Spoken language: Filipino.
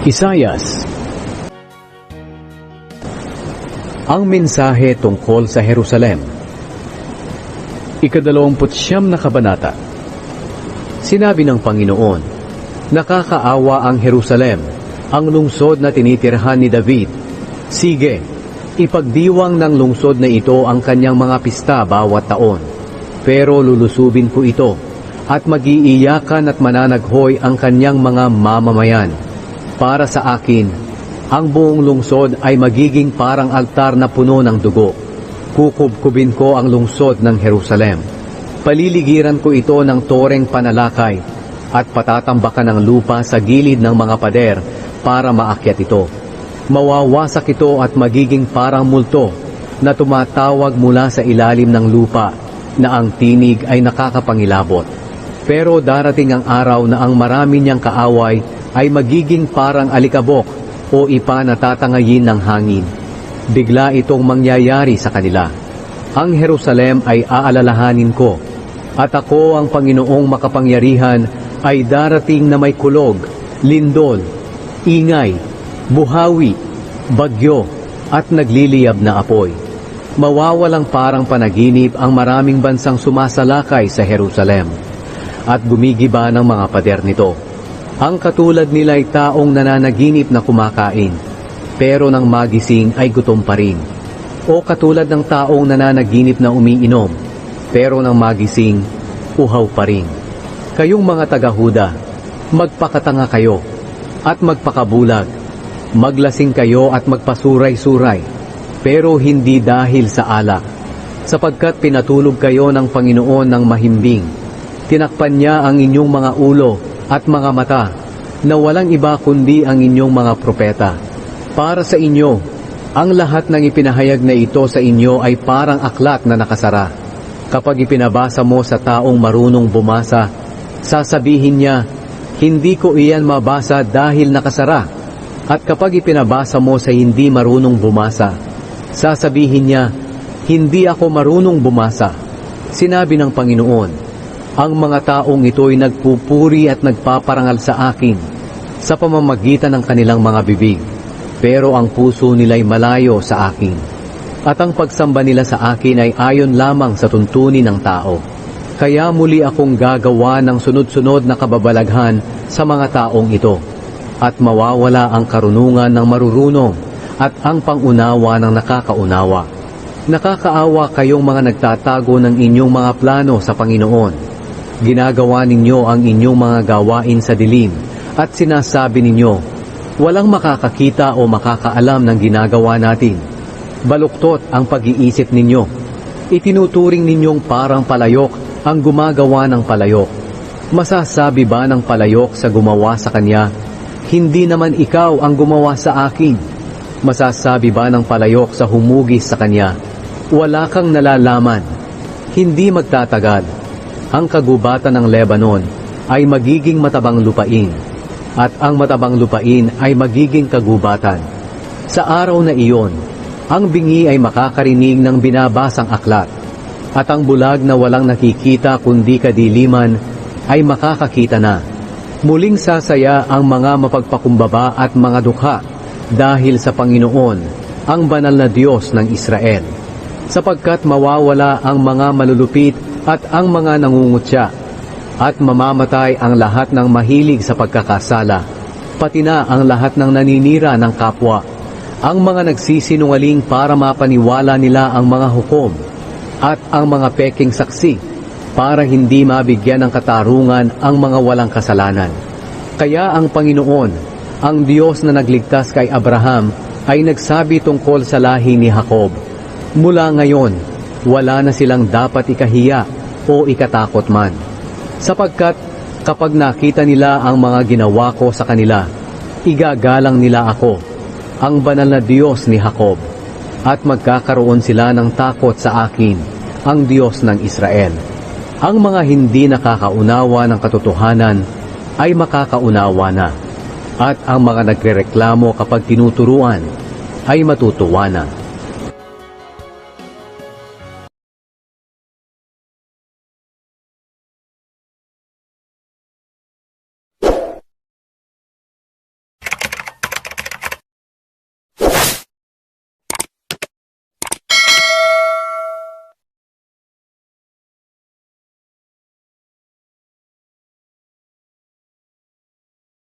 Isayas Ang mensahe tungkol sa Jerusalem Ikadalawamput siyam na kabanata Sinabi ng Panginoon, Nakakaawa ang Jerusalem, ang lungsod na tinitirhan ni David. Sige, ipagdiwang ng lungsod na ito ang kanyang mga pista bawat taon. Pero lulusubin ko ito, at mag-iiyakan at mananaghoy ang kanyang mga mamamayan. Para sa akin, ang buong lungsod ay magiging parang altar na puno ng dugo. Kukubkubin ko ang lungsod ng Jerusalem. Paliligiran ko ito ng toreng panalakay at patatambakan ng lupa sa gilid ng mga pader para maakyat ito. Mawawasak ito at magiging parang multo na tumatawag mula sa ilalim ng lupa na ang tinig ay nakakapangilabot. Pero darating ang araw na ang marami niyang kaaway ay magiging parang alikabok o ipa na ng hangin. Bigla itong mangyayari sa kanila. Ang Jerusalem ay aalalahanin ko, at ako ang Panginoong makapangyarihan ay darating na may kulog, lindol, ingay, buhawi, bagyo, at nagliliyab na apoy. Mawawalang parang panaginip ang maraming bansang sumasalakay sa Jerusalem at gumigiba ng mga pader nito. Ang katulad nila ay taong nananaginip na kumakain, pero nang magising ay gutom pa rin. O katulad ng taong nananaginip na umiinom, pero nang magising, uhaw pa rin. Kayong mga taga-Huda, magpakatanga kayo at magpakabulag. Maglasing kayo at magpasuray-suray, pero hindi dahil sa alak, sapagkat pinatulog kayo ng Panginoon ng mahimbing. Tinakpan niya ang inyong mga ulo at mga mata, na walang iba kundi ang inyong mga propeta. Para sa inyo, ang lahat ng ipinahayag na ito sa inyo ay parang aklat na nakasara. Kapag ipinabasa mo sa taong marunong bumasa, sasabihin niya, hindi ko iyan mabasa dahil nakasara. At kapag ipinabasa mo sa hindi marunong bumasa, sasabihin niya, hindi ako marunong bumasa. Sinabi ng Panginoon, ang mga taong ito'y nagpupuri at nagpaparangal sa akin sa pamamagitan ng kanilang mga bibig, pero ang puso nila'y malayo sa akin. At ang pagsamba nila sa akin ay ayon lamang sa tuntunin ng tao. Kaya muli akong gagawa ng sunod-sunod na kababalaghan sa mga taong ito at mawawala ang karunungan ng marurunong at ang pangunawa ng nakakaunawa. Nakakaawa kayong mga nagtatago ng inyong mga plano sa Panginoon. Ginagawa ninyo ang inyong mga gawain sa dilim at sinasabi ninyo, walang makakakita o makakaalam ng ginagawa natin. Baluktot ang pag-iisip ninyo. Itinuturing ninyong parang palayok ang gumagawa ng palayok. Masasabi ba ng palayok sa gumawa sa kanya, hindi naman ikaw ang gumawa sa akin. Masasabi ba ng palayok sa humugis sa kanya, wala kang nalalaman. Hindi magtatagal. Ang kagubatan ng Lebanon ay magiging matabang lupain, at ang matabang lupain ay magiging kagubatan. Sa araw na iyon, ang bingi ay makakarinig ng binabasang aklat, at ang bulag na walang nakikita kundi kadiliman ay makakakita na. Muling sasaya ang mga mapagpakumbaba at mga dukha dahil sa Panginoon, ang banal na Diyos ng Israel. Sapagkat mawawala ang mga malulupit at ang mga nangungutya, at mamamatay ang lahat ng mahilig sa pagkakasala, pati na ang lahat ng naninira ng kapwa, ang mga nagsisinungaling para mapaniwala nila ang mga hukom, at ang mga peking saksi para hindi mabigyan ng katarungan ang mga walang kasalanan. Kaya ang Panginoon, ang Diyos na nagligtas kay Abraham, ay nagsabi tungkol sa lahi ni Jacob, Mula ngayon, wala na silang dapat ikahiya o ikatakot man. Sapagkat kapag nakita nila ang mga ginawa ko sa kanila, igagalang nila ako, ang banal na Diyos ni Jacob, at magkakaroon sila ng takot sa akin, ang Diyos ng Israel. Ang mga hindi nakakaunawa ng katotohanan ay makakaunawa na. At ang mga nagrereklamo kapag tinuturuan ay matutuwa na.